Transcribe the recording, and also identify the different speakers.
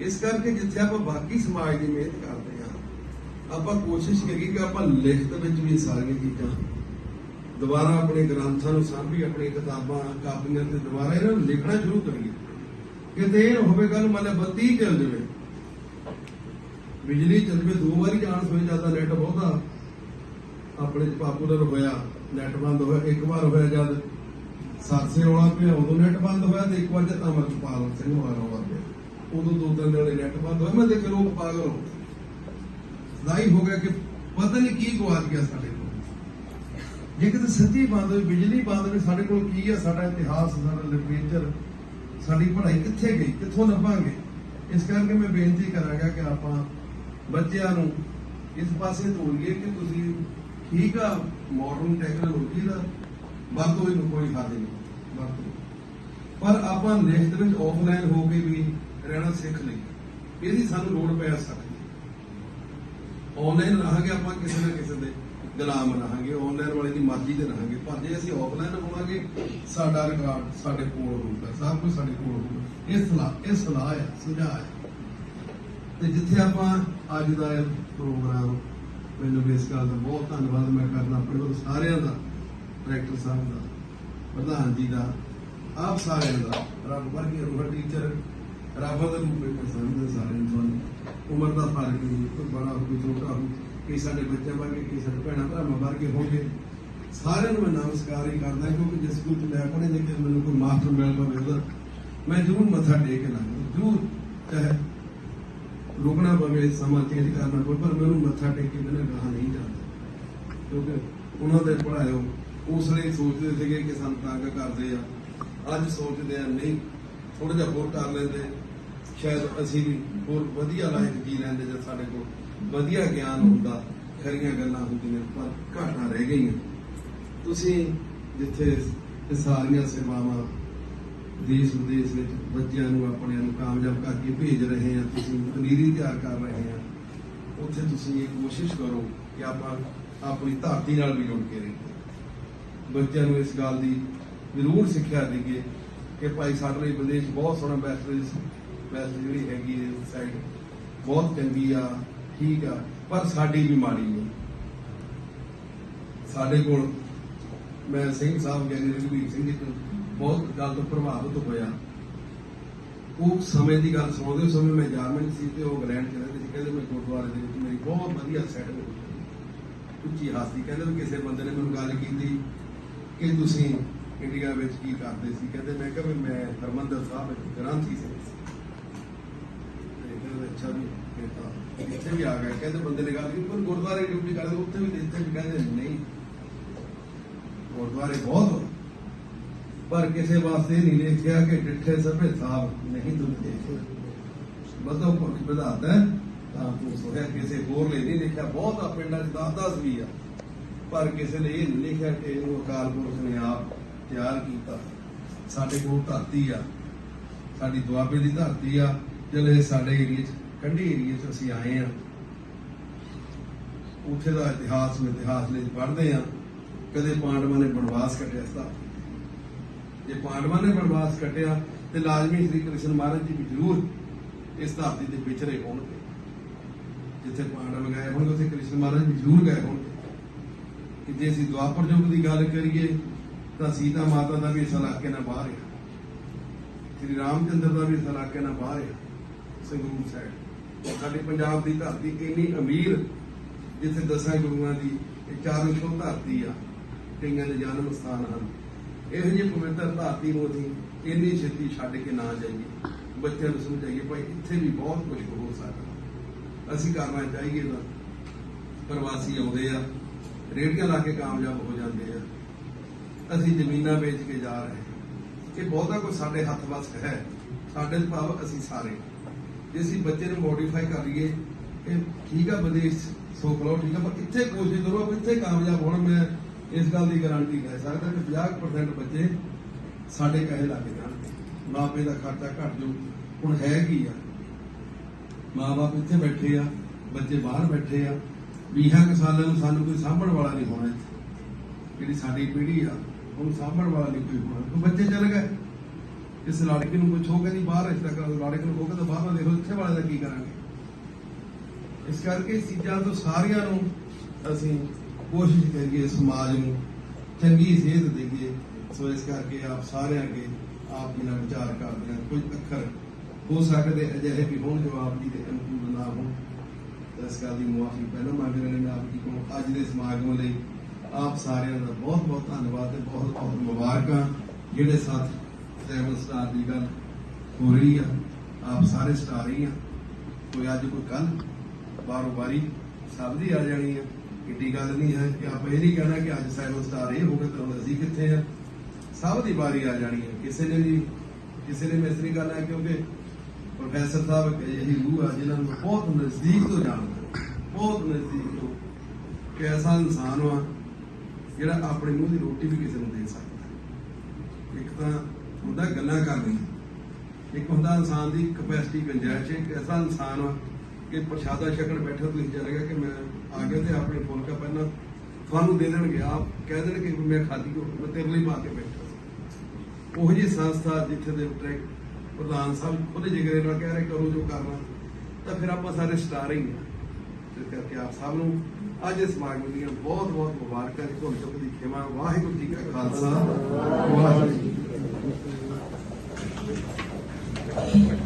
Speaker 1: ਇਸ ਕਰਕੇ ਜਿੱਥੇ ਆਪਾਂ ਬਾਕੀ ਸਮਾਜ ਦੀ ਮਿਹਨਤ ਕਰਦੇ ਹਾਂ, ਆਪਾਂ ਕੋਸ਼ਿਸ਼ ਕਰੀਏ ਕਿ ਆਪਾਂ ਲਿਖਤ ਵਿੱਚ ਵੀ ਸਾਰੀਆਂ ਚੀਜ਼ਾਂ ਦੁਬਾਰਾ ਆਪਣੇ ਗ੍ਰੰਥਾਂ ਨੂੰ ਸਾਂਭੀ, ਆਪਣੀ ਕਿਤਾਬਾਂ, ਕਾਪੀਆਂ ਤੇ ਦੁਬਾਰਾ ਇਹਨਾਂ ਨੂੰ ਲਿਖਣਾ ਸ਼ੁਰੂ ਕਰੀਏ। ਕਿਤੇ ਇਹ ਨਾ ਹੋਵੇ ਕੱਲ ਮਤਲਬ ਬੱਤੀ ਚੱਲ ਜਾਵੇ। ਬਿਜਲੀ ਚੱਲ ਜਾਵੇ, ਦੋ ਵਾਰੀ ਚਾਂਸ ਹੋਏ ਜਾਂਦਾ ਨੈਟ ਬਹੁਤਾ। ਆਪਣੇ ਪਾਪੂਲਰ ਹੋਇਆ ਨੈਟ ਬੰਦ ਹੋਇਆ, ਇੱਕ ਵਾਰ ਹੋਇਆ ਜਦ। ਸਰਸੇ ਵਾਲਾ ਪਿਆ, ਉਦੋਂ ਨੈਟ ਬੰਦ ਹੋਇਆ ਤੇ ਇੱਕ ਵਾਰ ਜਦ ਅਮਰਪਾਲ ਸਿੰਘ ਵਾਲਾ ਹੋਇਆ ਉਦੋਂ ਦੋ ਤਿੰਨ ਦਿਨ ਨੈਟ ਬੰਦ ਹੋਇਆ ਮੈਂ ਦੇਖ ਲੋਕ ਪਾਗਲ ਹੋ ਗਏ। ਸਦਾਈ ਹੋ ਗਿਆ ਕਿ ਪਤਾ ਨਹੀਂ ਕੀ ਗਵਾਚ ਗਿਆ ਸਾਡੇ ਕੋਲ। ਜੇ ਕਿਤੇ ਸੱਚੀ ਬੰਦ ਹੋਈ, ਬਿਜਲੀ ਬੰਦ ਹੋਈ, ਸਾਡੇ ਕੋਲ ਕੀ ਹੈ ਸਾਡਾ ਇਤਿਹਾਸ, ਸਾਡਾ ਲਿਟਰੇਚਰ ਸਾਡੀ ਪੜ੍ਹਾਈ ਕਿੱਥੇ ਗਈ? ਕਿੱਥੋਂ ਲੱਭਾਂਗੇ? ਇਸ ਕਰਕੇ ਮੈਂ ਬੇਨਤੀ ਕਰਾਂਗਾ ਕਿ ਆਪਾਂ ਬੱਚਿਆਂ ਨੂੰ ਇਸ ਪਾਸੇ ਤੋਰੀਏ ਕਿ ਤੁਸੀਂ ਠੀਕ ਆ ਮਾਡਰਨ ਟੈਕਨੋਲੋਜੀ ਦਾ ਵਰਤੋਂ ਇਹਨੂੰ ਕੋਈ ਹੱਦ ਨਹੀਂ ਵਰਤੋਂ ਪਰ ਆਪਾਂ ਲਿਖਤ ਵਿੱਚ ਆਫਲਾਈਨ ਹੋ ਕੇ ਵੀ ਰਹਿਣਾ ਸਿੱਖ ਲਈ ਇਹਦੀ ਸਾਨੂੰ ਲੋੜ ਪੈ ਸਕਦੀ। ਆਨਲਾਈਨ ਰਹਾਂਗੇ ਆਪਾਂ ਕਿਸੇ ਨਾ ਕਿਸੇ ਦੇ ਗੁਲਾਮ ਰਹਾਂਗੇ ਆਨਲਾਈਨ ਵਾਲੇ ਦੀ ਮਰਜ਼ੀ ਤੇ ਰਹਾਂਗੇ। ਪਰ ਜੇ ਅਸੀਂ ਆਫਲਾਈਨ ਹੋਵਾਂਗੇ, ਸਾਡਾ ਰਿਕਾਰਡ ਸਾਡੇ ਕੋਲ ਹੋਊਗਾ, ਸਭ ਕੁਝ ਸਾਡੇ ਕੋਲ ਹੋਊਗਾ। ਇਹ ਸਲਾਹ ਇਹ ਸਲਾਹ ਹੈ, ਸੁਝਾਅ ਹੈ। ਤੇ ਜਿੱਥੇ ਆਪਾਂ ਅੱਜ ਦਾ ਇਹ ਪ੍ਰੋਗਰਾਮ, ਮੈਨੂੰ ਇਸ ਗੱਲ ਦਾ ਬਹੁਤ ਧੰਨਵਾਦ ਮੈਂ ਕਰਦਾ ਆਪਣੇ ਵੱਲੋਂ ਸਾਰਿਆਂ ਦਾ ਡਾਇਰੈਕਟਰ ਸਾਹਿਬ ਦਾ, ਪ੍ਰਧਾਨ ਜੀ ਦਾ, ਆਪ ਸਾਰਿਆਂ ਦਾ, ਰੱਬ ਵਰਗੀ ਰੂਹ ਟੀਚਰ ਰੱਬ ਦਾ ਰੂਪ ਵਿੱਚ ਸਮਝਦੇ ਸਾਰਿਆਂ ਨੂੰ ਤੁਹਾਨੂੰ ਉਮਰ ਦਾ ਫ਼ਰਕ ਨਹੀਂ, ਕੋਈ ਬੜਾ ਹੋ ਛੋਟਾ ਹੋ ਕਈ ਸਾਡੇ ਬੱਚੇ ਵਰਗੇ ਕਿ ਸਾਡੇ ਭੈਣਾਂ ਭਰਾਵਾਂ ਵਰਗੇ ਹੋਣਗੇ। ਸਾਰਿਆਂ ਨੂੰ ਮੈਂ ਨਮਸਕਾਰ ਹੀ ਕਰਦਾ ਕਿਉਂਕਿ ਜਿਸ ਸਕੂਲ ਚ ਮੈਂ ਪੜ੍ਹੇ ਜੇ ਕਿ ਮੈਨੂੰ ਕੋਈ ਮਾਸਟਰ ਮਿਲ ਪਵੇ ਉਹਦਾ, ਮੈਂ ਜ਼ਰੂਰ ਮੱਥਾ ਟੇਕ ਕੇ ਲਾਂਗਾ, ਜ਼ਰੂਰ ਚਾਹੇ ਰੁਕਣਾ ਪਵੇ, ਸਮਾਂ ਚੇਂਜ ਕਰਨਾ ਪਵੇ, ਪਰ ਮੈਨੂੰ ਮੱਥਾ ਟੇਕ ਕੇ ਬਿਨਾਂ ਗਾਹ ਨਹੀਂ ਜਾਂਦਾ। ਕਿਉਂਕਿ ਉਹਨਾਂ ਦੇ ਪੜਾਇਓ ਉਸ ਲਈ ਸੋਚਦੇ ਸੀਗੇ ਕਿ ਸਾਨੂੰ ਤੰਗ ਕਰਦੇ ਆ। ਅੱਜ ਸੋਚਦੇ ਆ, ਨਹੀਂ ਥੋੜਾ ਜਿਹਾ ਹੋਰ ਕਰ ਲੈਂਦੇ। ਸ਼ਾਇਦ ਅਸੀਂ ਵੀ ਹੋਰ ਵਧੀਆ ਲਾਈਫ ਜੀ ਲੈਂਦੇ ਜੇ ਸਾਡੇ ਕੋਲ ਵਧੀਆ ਗਿਆਨ ਹੁੰਦਾ, ਖਰੀਆਂ ਗੱਲਾਂ ਹੁੰਦੀਆਂ, ਪਰ ਘਾਟਾਂ ਰਹਿ ਗਈਆਂ। ਤੁਸੀਂ ਜਿੱਥੇ ਸਾਰੀਆਂ ਸੇਵਾਵਾਂ ਦੇਸ਼ ਵਿਦੇਸ਼ ਵਿੱਚ ਬੱਚਿਆਂ ਨੂੰ, ਆਪਣਿਆਂ ਨੂੰ ਕਾਮਯਾਬ ਕਰਕੇ ਭੇਜ ਰਹੇ ਆ ਤੁਸੀਂ ਪਨੀਰੀ ਤਿਆਰ ਕਰ ਰਹੇ ਆ ਉੱਥੇ ਤੁਸੀਂ ਇਹ ਕੋਸ਼ਿਸ਼ ਕਰੋ ਕਿ ਆਪਾਂ ਆਪਣੀ ਧਰਤੀ ਨਾਲ ਵੀ ਜੁੜ ਕੇ ਰਹੀਏ। ਬੱਚਿਆਂ ਨੂੰ ਇਸ ਗੱਲ ਦੀ ਜ਼ਰੂਰ ਸਿੱਖਿਆ ਦੇਈਏ ਕਿ ਭਾਈ ਸਾਡੇ ਲਈ ਵਿਦੇਸ਼ ਬਹੁਤ ਸੋਹਣਾ ਬੈਸਟ ਬੈਸਟ ਜਿਹੜੀ ਹੈਗੀ ਹੈ ਸਾਈਡ ਬਹੁਤ ਚੰਗੀ ਆ, ਠੀਕ ਆ, ਪਰ ਸਾਡੀ ਵੀ ਮਾੜੀ ਨਹੀਂ ਸਾਡੇ ਕੋਲ, ਮੈਂ ਸਿੰਘ ਸਾਹਿਬ ਕਹਿੰਦੇ ਰਘਵੀਰ ਸਿੰਘ ਜੀ ਤੋਂ ਬਹੁਤ ਗੱਲ ਤੋਂ ਪ੍ਰਭਾਵਿਤ ਹੋਇਆ। ਉਹ ਸਮੇਂ ਦੀ ਗੱਲ ਸੁਣਦੇ ਉਸ ਸਮੇਂ ਮੈਂ ਜਾਰਮਨ ਸੀ ਤੇ ਉਹ ਇੰਗਲੈਂਡ ਚ ਰਹਿੰਦੇ ਸੀ, ਕਹਿੰਦੇ ਮੈਂ ਗੁਰਦੁਆਰੇ ਦੇ ਵਿੱਚ ਮੇਰੀ ਬਹੁਤ ਵਧੀਆ ਸੈਟ ਹੋ ਗਈ। ਉੱਚੀ ਹਾਸੀ ਕਹਿੰਦੇ ਵੀ ਕਿਸੇ ਬੰਦੇ ਨੇ ਮੈਨੂੰ ਗੱਲ ਕੀਤੀ ਕਿ ਤੁਸੀਂ ਇੰਡੀਆ ਵਿੱਚ ਕੀ ਕਰਦੇ ਸੀ? ਕਹਿੰਦੇ ਮੈਂ ਕਿਹਾ ਵੀ ਮੈਂ ਹਰਮੰਦਰ ਸਾਹਿਬ ਵਿੱਚ ਗ੍ਰੰਥੀ ਸੀ। ਅੱਛਾ ਵੀ ਫਿਰ ਤਾਂ ਇੱਥੇ ਵੀ ਆ ਗਏ ਕਹਿੰਦੇ ਬੰਦੇ ਨੇ ਗੱਲ ਕੀਤੀ, ਪਰ ਗੁਰਦੁਆਰੇ ਡਿਊਟੀ ਕਰਦੇ, ਉੱਥੇ ਵੀ ਇੱਥੇ ਵੀ ਕਹਿੰਦੇ ਨਹੀਂ। ਗੁਰਦੁਆਰੇ ਬਹੁਤ ਪਰ ਕਿਸੇ ਵਾਸਤੇ ਨਹੀਂ ਲਿਖਿਆ ਕਿ ਡਿੱਠੇ ਸਭੇ ਸਾਹਿਬ ਨਹੀਂ ਤੁਮ ਬਦੋ ਕੋ ਵਧਾਤਾ ਤਾਂ ਤੂੰ ਸੋਹਿਆ ਕਿਸੇ ਹੋਰ ਲਈ ਨਹੀਂ ਲਿਖਿਆ ਬਹੁਤ ਆ ਪਿੰਡਾਂ 'ਚ ਦਸ ਵੀ ਆ। ਪਰ ਕਿਸੇ ਨੇ ਇਹ ਨਹੀਂ ਲਿਖਿਆ ਕਿ ਇਹਨੂੰ ਅਕਾਲ ਪੁਰਖ ਨੇ ਆਪ ਤਿਆਰ ਕੀਤਾ। ਸਾਡੇ ਕੋਲ ਧਰਤੀ ਆ। ਸਾਡੀ ਦੁਆਬੇ ਦੀ ਧਰਤੀ ਆ ਜਦੋਂ ਇਹ ਸਾਡੇ ਏਰੀਏ 'ਚ ਕੰਢੀ ਏਰੀਏ 'ਚ ਅਸੀਂ ਆਏ ਆ ਉੱਥੇ ਦਾ ਇਤਿਹਾਸ ਨੂੰ ਇਤਿਹਾਸ ਲਈ ਪੜ੍ਹਦੇ ਆ ਕਦੇ ਪਾਂਡਵਾਂ ਨੇ ਬਨਵਾਸ ਕੱਟਿਆ ਸੀ। ਧਰਤੀ ਤੇ। ਜੇ ਪਾਂਡਵਾਂ ਨੇ ਬਨਵਾਸ ਕੱਟਿਆ, ਤੇ ਲਾਜ਼ਮੀ ਸ੍ਰੀ ਕ੍ਰਿਸ਼ਨ ਮਹਾਰਾਜ ਜੀ ਵੀ ਜ਼ਰੂਰ ਇਸ ਧਰਤੀ ਤੇ ਵਿਚਰੇ ਹੋਣਗੇ। ਜਿੱਥੇ ਪਾਂਡਵ ਗਏ ਹੋਣਗੇ, ਉੱਥੇ ਕ੍ਰਿਸ਼ਨ ਮਹਾਰਾਜ ਵੀ ਜ਼ਰੂਰ ਗਏ ਹੋਣਗੇ। ਕਿ ਜੇ ਅਸੀਂ ਦੁਆਪਰ ਯੁੱਗ ਦੀ ਗੱਲ ਕਰੀਏ, ਤਾਂ ਸੀਤਾ ਮਾਤਾ ਦਾ ਵੀ ਇਸ ਇਲਾਕੇ ਨਾਲ ਬਾਹਰ ਹੈ ਸ੍ਰੀ ਰਾਮਚੰਦਰ ਦਾ ਵੀ ਇਸ ਇਲਾਕੇ ਨਾਲ ਬਾਹਰ ਹੈ ਸੰਗਰੂਰ ਸਾਈਡ ਸਾਡੇ ਪੰਜਾਬ ਦੀ ਧਰਤੀ ਇੰਨੀ ਅਮੀਰ, ਜਿੱਥੇ ਦਸਾਂ ਗੁਰੂਆਂ ਦੀ ਇਹ ਚਾਰੋਂ ਤੋਂ ਧਰਤੀ ਆ, ਕਈਆਂ ਦੇ ਜਨਮ ਸਥਾਨ ਹਨ। ਇਹੋ ਜਿਹੀ ਪਵਿੱਤਰ ਧਰਤੀ ਨੂੰ ਅਸੀਂ ਇੰਨੀ ਛੇਤੀ ਛੱਡ ਕੇ ਨਾ ਜਾਈਏ। ਬੱਚਿਆਂ ਨੂੰ ਸਮਝਾਈਏ, ਭਾਈ, ਇੱਥੇ ਵੀ ਬਹੁਤ ਕੁਝ ਹੋ ਸਕਦਾ। ਅਸੀਂ ਕਰਨਾ ਚਾਹੀਏ ਤਾਂ ਪ੍ਰਵਾਸੀ ਆਉਂਦੇ ਆ, ਰੇੜੀਆਂ ਲਾ ਕੇ ਕਾਮਯਾਬ ਹੋ ਜਾਂਦੇ ਆ। ਅਸੀਂ ਜ਼ਮੀਨਾਂ ਵੇਚ ਕੇ ਜਾ ਰਹੇ ਇਹ ਬਹੁਤਾ ਕੁਝ ਸਾਡੇ ਹੱਥ ਵਸ ਹੈ। ਸਾਡੇ ਚ ਭਾਵ ਅਸੀਂ ਸਾਰੇ। ਜੇ ਅਸੀਂ ਬੱਚੇ ਨੂੰ ਮੋਡੀਫਾਈ ਕਰ ਲਈਏ, ਇਹ ਠੀਕ ਆ ਵਿਦੇਸ਼ ਸੋਖ ਲਓ ਠੀਕ ਆ, ਪਰ ਇੱਥੇ ਕੋਸ਼ਿਸ਼ ਕਰੋ ਵੀ ਇੱਥੇ ਕਾਮਯਾਬ ਹੋਣ, ਮੈਂ ਇਸ ਗੱਲ ਦੀ ਗਾਰੰਟੀ ਲੈ ਸਕਦਾ ਕਿ 50% ਬੱਚੇ ਸਾਡੇ ਕਹੇ ਲੱਗ ਜਾਣਗੇ। ਮਾਪੇ ਦਾ ਖਰਚਾ ਘਟ ਜਾਊ। ਹੁਣ ਹੈ ਕੀ ਆ? ਮਾਪੇ ਇੱਥੇ ਬੈਠੇ ਆ, ਬੱਚੇ ਬਾਹਰ ਬੈਠੇ ਆ। 20 ਕੁ ਸਾਲਾਂ ਨੂੰ ਸਾਨੂੰ ਕੋਈ ਸਾਂਭਣ ਵਾਲਾ ਨਹੀਂ ਹੋਣਾ ਇੱਥੇ। ਜਿਹੜੀ ਸਾਡੀ ਪੀੜ੍ਹੀ ਆ, ਉਹਨੂੰ ਸਾਂਭਣ ਵਾਲਾ ਨਹੀਂ ਕੋਈ ਹੋਣਾ। ਬੱਚੇ ਚਲੇ ਗਏ। ਇਸ ਲੜਕੀ ਨੂੰ ਕੁਝ ਹੋ ਗਿਆ ਨਹੀਂ ਬਾਹਰ ਰਿਸ਼ਤਾ ਕਰਾ, ਲੜਕੇ ਨੂੰ ਕਹੋਗੇ ਤਾਂ ਬਾਹਰ ਦੇਖੋ, ਇੱਥੇ ਵਾਲੇ ਦਾ ਕੀ ਕਰਾਂਗੇ? ਇਸ ਕਰਕੇ ਚੀਜ਼ਾਂ ਤੋਂ ਸਾਰਿਆਂ ਨੂੰ ਅਸੀਂ ਕੋਸ਼ਿਸ਼ ਕਰੀਏ, ਸਮਾਜ ਨੂੰ ਚੰਗੀ ਸੇਧ ਦੇਈਏ। ਸੋ ਇਸ ਕਰਕੇ ਆਪ ਸਾਰਿਆਂ ਅੱਗੇ ਆਪ ਜੀ ਵਿਚਾਰ ਕਰਦੇ ਹਾਂ। ਕੁਝ ਅੱਖਰ ਹੋ ਸਕਦੇ ਅਜਿਹੇ ਵੀ ਹੋਣ ਜੋ ਆਪ ਜੀ ਦੇ ਅਨੁਕੂਲ ਨਾ ਹੋਣ। ਇਸ ਗੱਲ ਦੀ ਮੁਆਫੀ ਪਹਿਲਾਂ ਮੰਗ ਰਹੇ ਨੇ ਆਪ ਜੀ ਕੋਲ। ਅੱਜ ਦੇ ਸਮਾਗਮ ਲਈ ਆਪ ਸਾਰਿਆਂ ਦਾ ਬਹੁਤ ਬਹੁਤ ਧੰਨਵਾਦ ਤੇ ਬਹੁਤ ਬਹੁਤ ਮੁਬਾਰਕਾਂ। ਜਿਹੜੇ ਸਾਥ ਸੈਵਨ ਸਟਾਰ ਦੀ ਗੱਲ ਹੋ ਰਹੀ ਆ। ਆਪ ਸਾਰੇ ਸਟਾਰ ਹੀ ਆ। ਕੋਈ ਅੱਜ, ਕੋਈ ਕੱਲ ਬਾਰੋ ਬਾਰੀ ਸਭ ਦੀ ਆ ਜਾਣੀ ਆ। ਕਿੱਡੀ ਗੱਲ ਨਹੀਂ ਹੈ ਕਿ ਆਪਾਂ ਇਹ ਨਹੀਂ ਕਹਿਣਾ ਕਿ ਅੱਜ ਸੈਵਨ ਸਟਾਰ ਇਹ ਹੋ ਗਏ ਤਾਂ ਅਸੀਂ ਕਿੱਥੇ ਆ। ਸਭ ਦੀ ਵਾਰੀ ਆ ਜਾਣੀ ਹੈ ਕਿਸੇ ਨੇ ਵੀ, ਕਿਸੇ ਨੇ ਮਿਸਰੀ ਗੱਲ ਹੈ ਕਿਉਂਕਿ ਪ੍ਰੋਫੈਸਰ ਸਾਹਿਬ ਇਹੀ ਰੂਹ ਆ ਜਿਨ੍ਹਾਂ ਨੂੰ ਬਹੁਤ ਨਜ਼ਦੀਕ ਤੋਂ ਜਾਣਦਾ। ਬਹੁਤ ਨਜ਼ਦੀਕ ਤੋਂ ਕਿ ਐਸਾ ਇਨਸਾਨ ਵਾ ਜਿਹੜਾ ਆਪਣੇ ਮੂੰਹ ਦੀ ਰੋਟੀ ਵੀ ਕਿਸੇ ਨੂੰ ਦੇ ਸਕਦਾ। ਇੱਕ ਤਾਂ ਹੁੰਦਾ ਗੱਲਾਂ ਕਰਨੀ। ਇੱਕ ਹੁੰਦਾ ਇਨਸਾਨ ਦੀ ਕਪੈਸਿਟੀ ਗੁੰਜਾਇਸ਼ ਇੱਕ ਐਸਾ ਇਨਸਾਨ ਆ ਕਿ ਪ੍ਰਸ਼ਾਦਾ ਛਕਣ ਬੈਠਾ ਤੁਸੀਂ ਚਲੇਗਾ ਕਿ ਮੈਂ ਆ ਗਿਆ ਤੇ ਆਪਣੇ ਫੁਲਕਾ ਪਹਿਲਾਂ ਤੁਹਾਨੂੰ ਦੇ ਦੇਣਗੇ। ਆਪ ਕਹਿ ਦੇਣਗੇ ਕਿ ਮੈਂ ਖਾਦੀ ਹੋ ਮੈਂ ਤੇਰੇ ਲਈ ਪਾ ਕੇ ਬੈਠਾ। ਉਹ ਜੀ ਸੰਸਥਾ ਜਿੱਥੇ ਦੇ ਟਰੈਕ ਪ੍ਰਧਾਨ ਸਾਹਿਬ ਖੁਦ ਜਿਗਰੇ ਨਾਲ ਕਹਿ ਰਹੇ, ਕਰੋ ਜੋ ਕਰਨਾ। ਤਾਂ ਫਿਰ ਆਪਾਂ ਸਾਰੇ ਸਟਾਰ ਹੀ ਆ। ਇਸ ਕਰਕੇ ਆਪ ਸਭ ਨੂੰ ਅੱਜ ਇਸ ਸਮਾਗਮ ਦੀਆਂ ਬਹੁਤ ਬਹੁਤ ਮੁਬਾਰਕਾਂ ਜੀ ਧੁੰਨ ਚੁੱਕ ਦੀ ਖਿਮਾ। ਵਾਹਿਗੁਰੂ ਜੀ ਕਾ ਖਾਲਸਾ। ਵਾਹਿਗੁਰੂ ਜੀ Gracias.